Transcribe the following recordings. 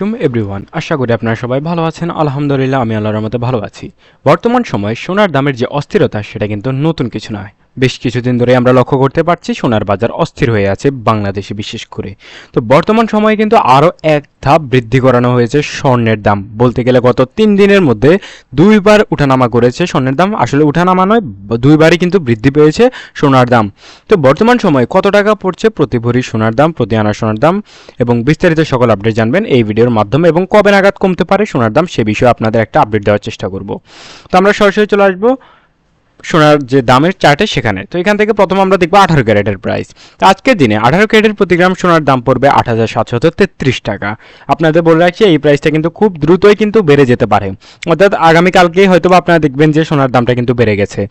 টুম এভরিওয়ান, আশা করি আপনারা সবাই ভালো আছেন। আলহামদুলিল্লাহ, আমি আল্লাহর মতো ভালো আছি। বর্তমান সময়ে সোনার দামের যে অস্থিরতা, সেটা কিন্তু নতুন কিছু নয়। বেশ কিছুদিন ধরে আমরা লক্ষ্য করতে পারছি সোনার বাজার অস্থির হয়ে আছে বাংলাদেশে বিশেষ করে। তো বর্তমান সময়ে কিন্তু আরও এক ধাপ বৃদ্ধি করানো হয়েছে স্বর্ণের দাম। বলতে গেলে গত তিন দিনের মধ্যে দুইবার উঠানামা করেছে স্বর্ণের দাম। আসলে উঠানামা নয়, দুইবারই কিন্তু বৃদ্ধি পেয়েছে সোনার দাম। তো বর্তমান সময়ে কত টাকা পড়ছে প্রতি ভরি সোনার দাম, প্রতি আনা সোনার দাম? এবং বিস্তারিত সকল আপডেট জানবেন এই ভিডিওর মাধ্যমে। এবং কবে নাগাদ কমতে পারে সোনার দাম সে বিষয়ে আপনাদের একটা আপডেট দেওয়ার চেষ্টা করব। তো আমরা সরাসরি চলে আসব সোনার যে দামের চার্টে সেখানে। তো এখান থেকে প্রথম আমরা দেখব আঠারো ক্যারেটের প্রাইস তো আজকের দিনে আঠারো ক্যারেটের প্রতি গ্রাম সোনার দাম পড়বে আট হাজার সাতশত তেত্রিশ টাকা। আপনাদের বলে রাখছি, এই প্রাইসটা কিন্তু খুব দ্রুতই কিন্তু বেড়ে যেতে পারে। অর্থাৎ আগামীকালকেই হয়তো আপনারা দেখবেন যে সোনার দামটা কিন্তু বেড়ে গেছে।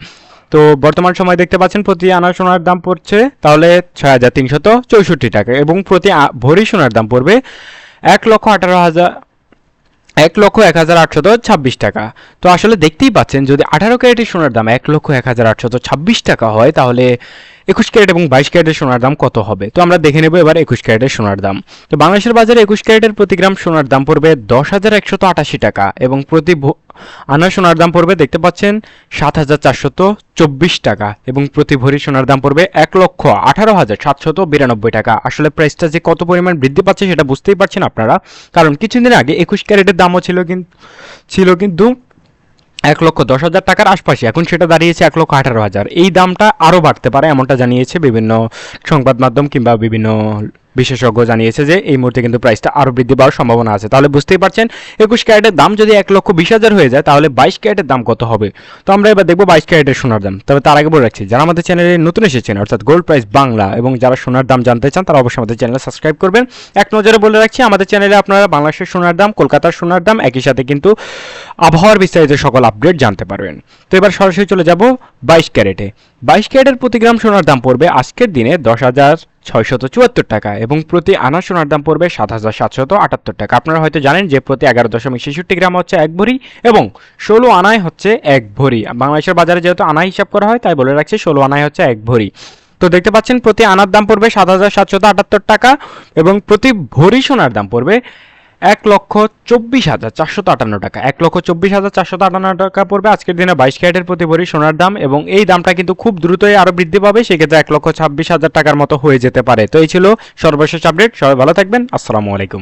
তো বর্তমান সময় দেখতে পাচ্ছেন, প্রতি আনা সোনার দাম পড়ছে তাহলে ছয় হাজার তিনশত চৌষট্টি টাকা এবং প্রতি ভরি সোনার দাম পড়বে এক লক্ষ আঠারো হাজার এক লক্ষ এক হাজার আটশত ছাব্বিশ টাকা। তো আসলে দেখতেই পাচ্ছেন, যদি আঠারো ক্যারেটের সোনার দাম এক লক্ষ এক হাজার আটশত ছাব্বিশ টাকা হয়, তাহলে একুশ ক্যারেট এবং বাইশ ক্যারেটের সোনার দাম কত হবে? তো আমরা দেখে নেব এবার একুশ ক্যারেটের সোনার দাম। তো বাংলাদেশের বাজারে একুশ ক্যারেটের প্রতি গ্রাম সোনার দাম পড়বে দশ হাজার একশত আটাশি টাকা এবং প্রতি আনা সোনার দাম পড়বে, দেখতে পাচ্ছেন, সাত হাজার চারশত চব্বিশ টাকা এবং প্রতি ভরি সোনার দাম পড়বে এক লক্ষ আঠারো হাজার সাতশত বিরানব্বই টাকা। আসলে প্রাইসটা যে কত পরিমাণ বৃদ্ধি পাচ্ছে সেটা বুঝতেই পারছেন আপনারা, কারণ কিছুদিন আগে একুশ ক্যারেটের দামও ছিল কিন্তু ছিল কিন্তু এক লক্ষ দশ হাজার টাকার আশপাশে। এখন সেটা দাঁড়িয়েছে এক লক্ষ আঠারো হাজার। এই দামটা আরও বাড়তে পারে, এমনটা জানিয়েছে বিভিন্ন সংবাদ মাধ্যম কিংবা বিভিন্ন বিশেষজ্ঞ জানিয়েছে যে এই মুহূর্তে কিন্তু প্রাইসটা আরও বৃদ্ধি পাওয়ার সম্ভাবনা আছে। তাহলে বুঝতেই পারছেন, একুশ ক্যারেটের দাম যদি এক লক্ষ বিশ হাজার হয়ে যায়, তাহলে বাইশ ক্যারেটের দাম কত হবে? তো আমরা এবার দেখব বাইশ ক্যারেটের সোনার দাম। তবে তার আগে বলে রাখছি, যারা আমাদের চ্যানেলে নতুন এসেছেন, অর্থাৎ গোল্ড প্রাইস বাংলা এবং যারা সোনার দাম জানতে চান, তারা অবশ্যই আমাদের চ্যানেলে সাবস্ক্রাইব করবেন। এক নজরে বলে রাখছি, আমাদের চ্যানেলে আপনারা বাংলাদেশের সোনার দাম, কলকাতার সোনার দাম, একই সাথে কিন্তু আবহাওয়ার বিস্তারিত সকল আপডেট জানতে পারবেন। তো এবার সরাসরি চলে যাব বাইশ ক্যারেটে। বাইশ ক্যারেটের প্রতি গ্রাম সোনার দাম পড়বে আজকের দিনে দশ হাজার ছয়শত চুয়াত্তর টাকা এবং প্রতি আনা সোনার দাম পড়বে সাত হাজার সাতশত আটাত্তর টাকা। আপনারা হয়তো জানেন যে প্রতি এগারো দশমিক ছেষট্টি গ্রাম হচ্ছে এক ভরি এবং ষোলো আনায় হচ্ছে এক ভরি। বাংলাদেশের বাজারে যেহেতু আনা হিসাব করা হয়, তাই বলে রাখছি ষোলো আনায় হচ্ছে এক ভরি। তো দেখতে পাচ্ছেন প্রতি আনার দাম পড়বে সাত হাজার সাতশত আটাত্তর টাকা এবং প্রতি ভরি সোনার দাম পড়বে এক লক্ষ চব্বিশ হাজার চারশো আটান্ন টাকা। এক লক্ষ চব্বিশ হাজার চারশো আটান্ন টাকা পড়বে আজকের দিনে বাইশ ক্যারেটের প্রতি ভরি সোনার দাম এবং এই দামটা কিন্তু খুব দ্রুতই আরও বৃদ্ধি পাবে, সেক্ষেত্রে এক লক্ষ ছাব্বিশ হাজার টাকার মতো হয়ে যেতে পারে। তো এই ছিল সর্বশেষ আপডেট সবাই ভালো থাকবেন। আসসালামু আলাইকুম।